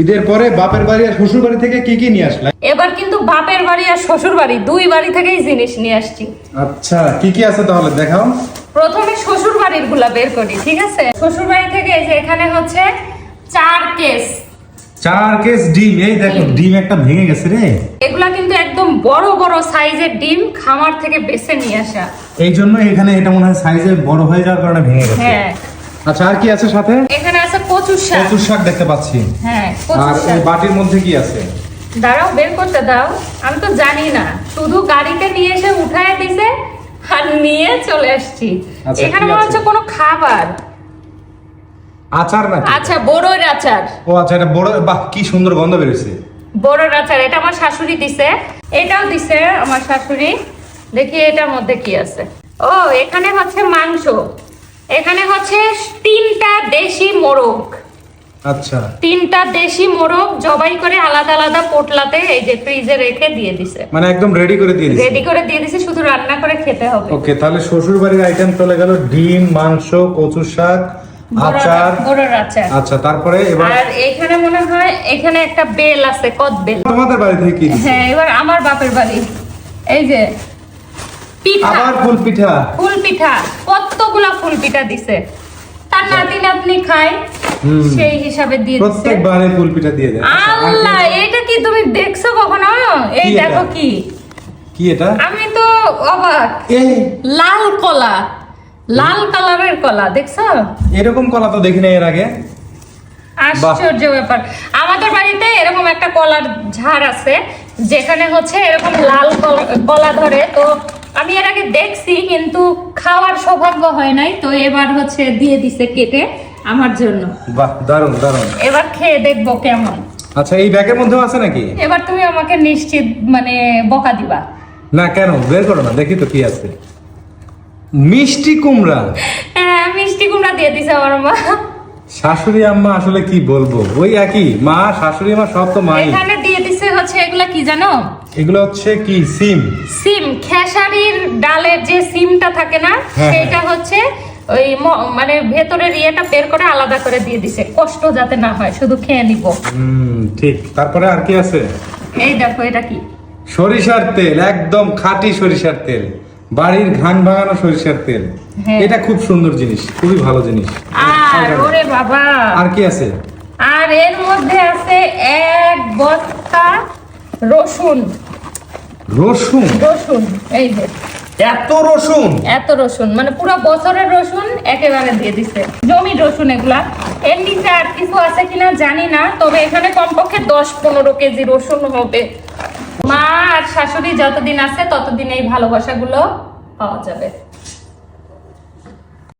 ঈদের পরে বাপের বাড়ি আর শ্বশুর বাড়ি থেকে কি কি নিয়ে আসলা? এবার কিন্তু বাপের বাড়ি আর শ্বশুর বাড়ি দুই বাড়ি থেকেই জিনিস নিয়ে আসছি। আচ্ছা কি কি আছে তাহলে দেখাও। প্রথমে শ্বশুর বাড়িরগুলা বের করি ঠিক আছে? শ্বশুর বাড়ি থেকে এই যে এখানে হচ্ছে চার কেস। চার কেস ডিম এই দেখো ডিম। একটা ভেঙে গেছে রে। এগুলা কিন্তু একদম বড় বড় সাইজের ডিম খামার থেকে বেছে নিয়ে আসা। এই জন্য এখানে এটা মনে হয় সাইজে বড় হয়ে যাওয়ার কারণে ভেঙে গেছে। হ্যাঁ। আচ্ছা আর কি আছে সাথে? কচুর শাক। কচুর শাক দেখতে পাচ্ছি। হ্যাঁ আর এই বাটির মধ্যে কি আছে? দাঁড়াও বের করতে দাও। আমি তো জানি না। শুধু গাড়িতে নিয়ে এসে উঠায় দিছে আর নিয়ে চলে আসছি। আচ্ছা, এখানে মনে হচ্ছে কোনো খাবার। আচার নাকি? আচ্ছা বড়োর আচার। ও আচ্ছা এটা বড় বাহ কি সুন্দর গন্ধ বেরোছে বড়োর আচার এটা আমার শাশুড়ি দিছে। এটাও দিছে আমার শাশুড়ি। দেখি এটার মধ্যে কি আছে। ও এখানে হচ্ছে মাংস। এখানে হচ্ছে তিনটা দেশি মোরগ। আচ্ছা। তিনটা দেশি মোরগ জবাই করে আলাদা আলাদা পোটলাতে এই যে ফ্রিজে রেখে দিয়ে দিছে। মানে একদম রেডি করে দিয়ে দিয়েছি রেডি করে দিয়ে দিছে শুধু রান্না করে খেতে হবে। ওকে তাহলে শ্বশুর বাড়ির আইটেম চলে গেল ডিম মাংস কচু শাক আচার। আচ্ছা তারপরে এবার আর এখানে মনে হয় এখানে একটা বেল আছে কদ বেল তোমাদের বাড়ি থেকে কি হ্যাঁ এবার আমার বাপের বাড়ি। এই যে আবার ফুল পিঠা। ফুল পিঠা। কতগুলা ফুল পিঠা দিছে। তার নাতি নাতনি খায় সেই হিসাবে দিয়ে প্রত্যেকবারে ফুল পিঠা দিয়ে দেয়। আচ্ছা, আল্লাহ এটা কি তুমি দেখছ কখনো? এই দেখো কি। কি এটা? আমি তো অবাক। এই। লাল কলা। লাল কালারের কলা দেখছ? এরকম কলা তো দেখি নাই এর আগে। আশ্চর্য ব্যাপার। আমাদের বাড়িতে এরকম একটা কলার ঝাড় আছে যেখানে হচ্ছে এরকম লাল কলা ধরে। তো আমি এর আগে দেখছি কিন্তু খাওয়ার সৌভাগ্য হয় নাই। তো এবার হচ্ছে দিয়ে দিছে কেটে আমার জন্য। বাহ দারুণ দারুণ। এবার খেয়ে দেখব কেমন। আচ্ছা এই ব্যাগের মধ্যেও আছে নাকি? এবার তুমি আমাকে নিশ্চিত মানে বকা দিবা। না কেন? বের করো না দেখি তো কি আছে। মিষ্টি কুমড়া। হ্যাঁ মিষ্টি কুমড়া দিয়ে দিছে আমার মা। শাশুড়ি আম্মা আসলে কি বলব? ওই একই মা শাশুড়ি মা সব তো মাই। এখানে দিয়ে হচ্ছে এগুলা কি জানো? এগুলো হচ্ছে কি? সিম। সিম খেসারির ডালের যে সিমটা থাকে না হ্যাঁ, সেটা হচ্ছে ওই মানে ভেতরের ইয়েটা বের করে আলাদা করে দিয়ে দিছে। কষ্ট যাতে না হয় শুধু খেয়ে নিব। হুম ঠিক। তারপরে আর কি আছে? এই দেখো এটা কি? সরিষার তেল একদম খাঁটি সরিষার তেল। বাড়ির ঘান ভাঙানো সরিষার তেল। হ্যাঁ। এটা খুব সুন্দর জিনিস খুবই ভালো জিনিস। আর ওরে বাবা! আর কি আছে? আর এর মধ্যে আছে এক বস্তা রসুন। রসুন? রসুন এই যে। এত রসুন? এত রসুন মানে পুরো বছরের রসুন একেবারে দিয়ে দিছে। জমি রসুন এগুলা। এর নিচে আর কিছু আছে কিনা জানি না তবে এখানে কমপক্ষে দশ পনেরো কেজি রসুন হবে। মা আর শাশুড়ি যতদিন আছে ততদিন এই ভালোবাসাগুলো পাওয়া যাবে।